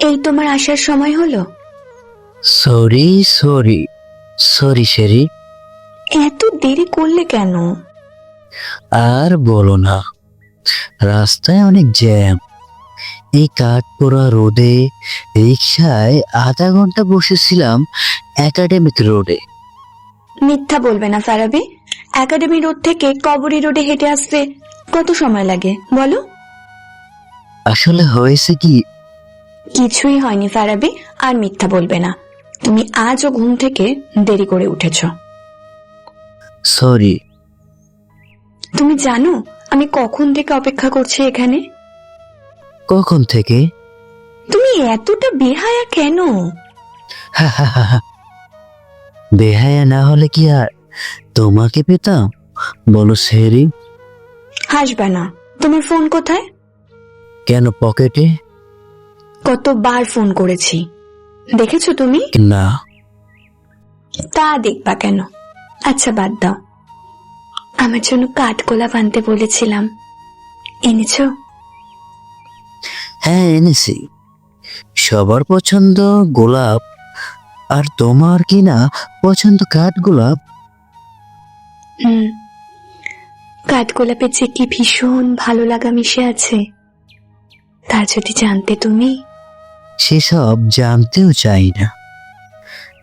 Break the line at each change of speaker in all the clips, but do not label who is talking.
এই তোমার আসার সময় হলো?
Sorry sorry. Sorry Sherry.
এত দেরি করলে কেন?
আর বলো না রাস্তায় অনেক জ্যাম। এই কাঠপোড়া রোদে রিক্সায় আধা ঘণ্টা বসেছিলাম একাডেমিক রোডে।
মিথ্যা বলবে না ফারাবি। একাডেমি রোড থেকে কবরী রোডে হেঁটে আসতে কত সময় লাগে? বলো।
আসলে হয়েছে কি
কিছুই হয়নি ফারাবি আর মিথ্যা বলবে না। তুমি আজও ঘুম থেকে দেরি করে উঠেছ।
সরি।
তুমি জানো আমি কখন থেকে অপেক্ষা করছি এখানে?
কখন থেকে?
তুমি এতটা বেহায়া কেন?
বেহায়া না হলে কি আর? তোমাকে পেতাম? বলো শেরি
হাসবে না। তোমার ফোন কোথায়?
কেন পকেটে?
কতবার ফোন করেছি। দেখেছ তুমি?
না।
তা দেখবা কেন? আচ্ছা বাদ দাও। আমার জন্য কাঠগোলাপ আনতে বলেছিলাম। এনেছো?
হ্যাঁ এনেছি। সবার পছন্দ গোলাপ আর তোমার কি না পছন্দ কাঠ গোলাপ
হুম। কাঠগোলাপের যে কি ভীষণ ভালো লাগা মিশে আছে তা যদি জানতে তুমি।
সেসব জানতেও চাই না।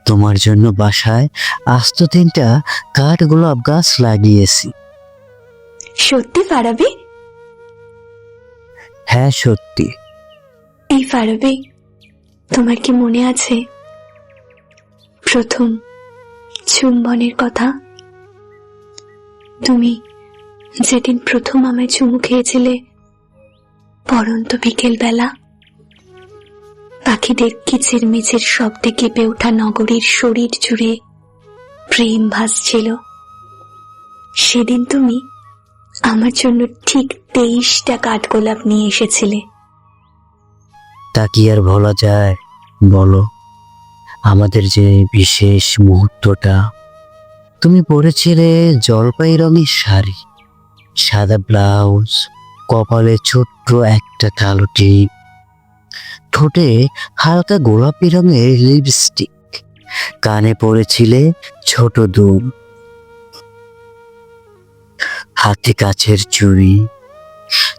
তোমার জন্য বাসায় আস্ত তিনটা কাঠ গোলাপ গাছ লাগিয়েছি।
সত্যি ফারাবি?
হ্যাঁ সত্যি।
এই ফারাবি তোমার কি মনে আছে? প্রথম চুম্বনের কথা। তুমি যেদিন প্রথম আমায় চুমু খেয়েছিলে পরন্ত বিকেল বেলা পাখিদের কিচির মিচির শব্দে কেঁপে ওঠা নগরীর শরীর জুড়ে প্রেম ভাসছিল। সেদিন তুমি আমার জন্য ঠিক তেইশটা কাঠগোলাপ নিয়ে এসেছিলে।
তা কি আর বলা যায়? বলো। আমাদের যে বিশেষ মুহূর্তটা। তুমি পরেছিলে জলপাই রঙের শাড়ি, সাদা ব্লাউজ, কপালে ছোট্ট একটা কালো টিপ। ঠোঁটে হালকা গোলাপি রঙের লিপস্টিক কানে পড়েছিলে ছোট দুল হাতে কাছের চুড়ি।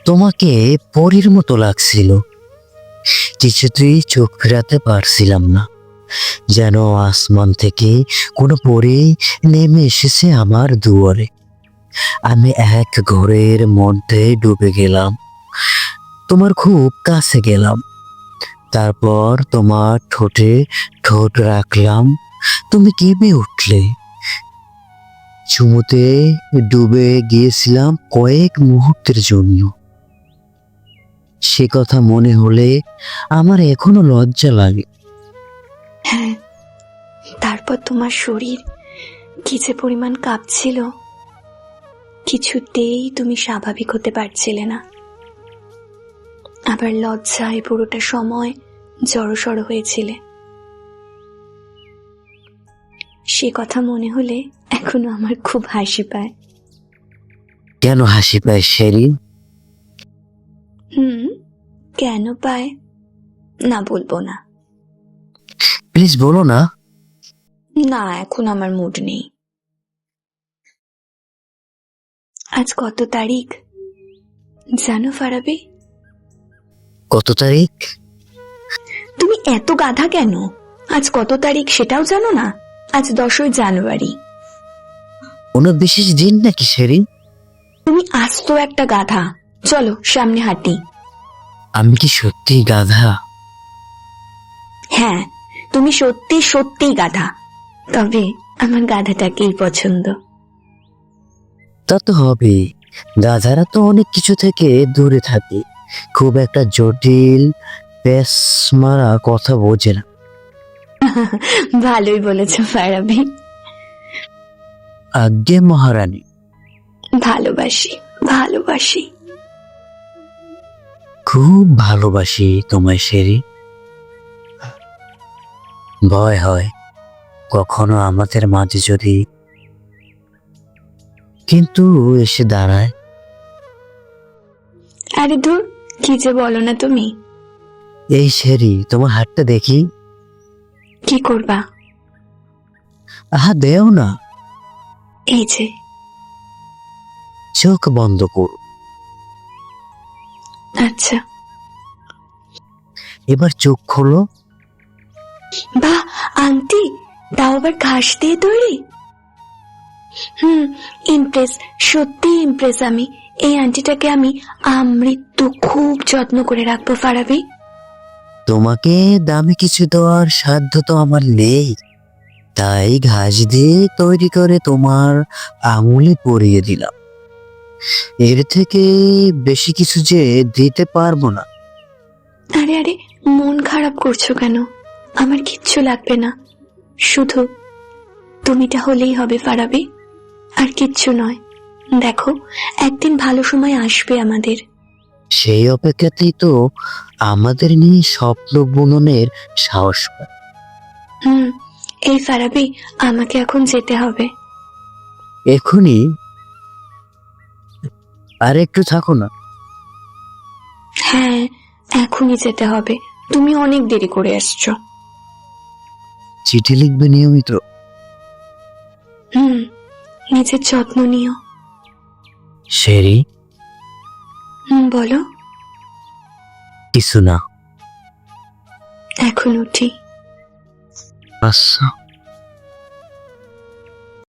তোমাকে পরীর মতো লাগছিল। কিছুতেই চোখ ফেরাতে পারছিলাম না। যেন আসমান থেকে কোনো পরে নেমে এসেছে আমার দুয়ারে। আমি এক ঘরের মধ্যে ডুবে গেলাম। তোমার খুব কাছে গেলাম। তারপর তোমার ঠোঁটে ঠোঁট রাখলাম। তুমি কেঁপে উঠলে। চুমুতে ডুবে গিয়েছিলাম কয়েক মুহূর্তের জন্য। সে কথা মনে হলে আমার এখনও লজ্জা লাগে।
হ্যাঁ তারপর তোমার শরীর কি যে পরিমাণ কাঁপছিল, কিছুতেই তুমি স্বাভাবিক হতে পারছিলে না। আবার লজ্জায় পুরোটা সময় জড়সড় হয়েছিলে। সে কথা মনে হলে এখনও আমার খুব হাসি পায়।
কেন হাসি পায় শেরি?
হুম কেন পায়? না বলব না।
প্লিজ বলো না।
না এখন আমার মুড নেই। আজ কত তারিখ? জানো ফারাবি?
কত তারিখ?
এত গাধা কেন? আজ কত তারিখ সেটাও জানো না? আজ দশই জানুয়ারি।
কোনো বিশেষ দিন নাকি শেরি
তুমি আস্ত একটা গাধা। চলো সামনে হাঁটি।
আমি কি সত্যি গাধা?
হ্যাঁ তুমি সত্যি সত্যি গাধা। তবে আমার গাধাটাকেই পছন্দ।
তা তো হবে গাধারা তো অনেক কিছু থেকে দূরে থাকে। খুব একটা জটিল পেস মারা কথা বোঝে না।
ভালোই বলেছ ফারাবি।
আজ্ঞে মহারানী।
ভালোবাসি ভালোবাসি।
খুব ভালোবাসি তোমায় শেরি। ভয় হয় কখনো আমাদের মাঝে যদি। কিন্তু এসে দাঁড়ায়।
আরে ধুর কি যে বলো না তুমি।
এই শেরি তোমার হাতটা দেখি।
কি করবা?
আহা দেও না।
এই যে।
চোখ বন্ধ কর।
আচ্ছা।
এবার চোখ খোলো।
বাহ আংটি তাও আবার ঘাস দিয়ে তৈরি? হুম ইমপ্রেস সত্যি ইমপ্রেস আমি। এই আন্টিটাকে আমি আমৃত্যু খুব যত্ন করে রাখব ফারাবি।
তোমাকে দামি কিছু দেওয়ার সাধ্য তো আমার নেই। তাই ঘাস দিয়ে তৈরি করে তোমার আঙুলে পরিয়ে দিলাম। এর থেকে বেশি কিছু যে দিতে পারব না।
আরে আরে, মন খারাপ করছ কেন? আমার কিচ্ছু লাগবে না। শুধু তুমিটা হলেই হবে ফারাবি। আর কিচ্ছু নয়। দেখো, একদিন ভালো সময় আসবে আমাদের।
সেই অপেক্ষাতেই তো আমাদের নিয়ে স্বপ্ন বুননের সাহস পায়।
হুম এই ফারাবি আমাকে এখন যেতে হবে।
এখনই? আর একটু থাকো না।
হ্যাঁ এখনই যেতে হবে। তুমি অনেক দেরি করে এসছো।
চিঠি লিখবে নিয়মিত।
হুম নিজের যত্ন নিও।
সেরি
হুম বলো।
কিছু না।
এখন উঠি।
আচ্ছা।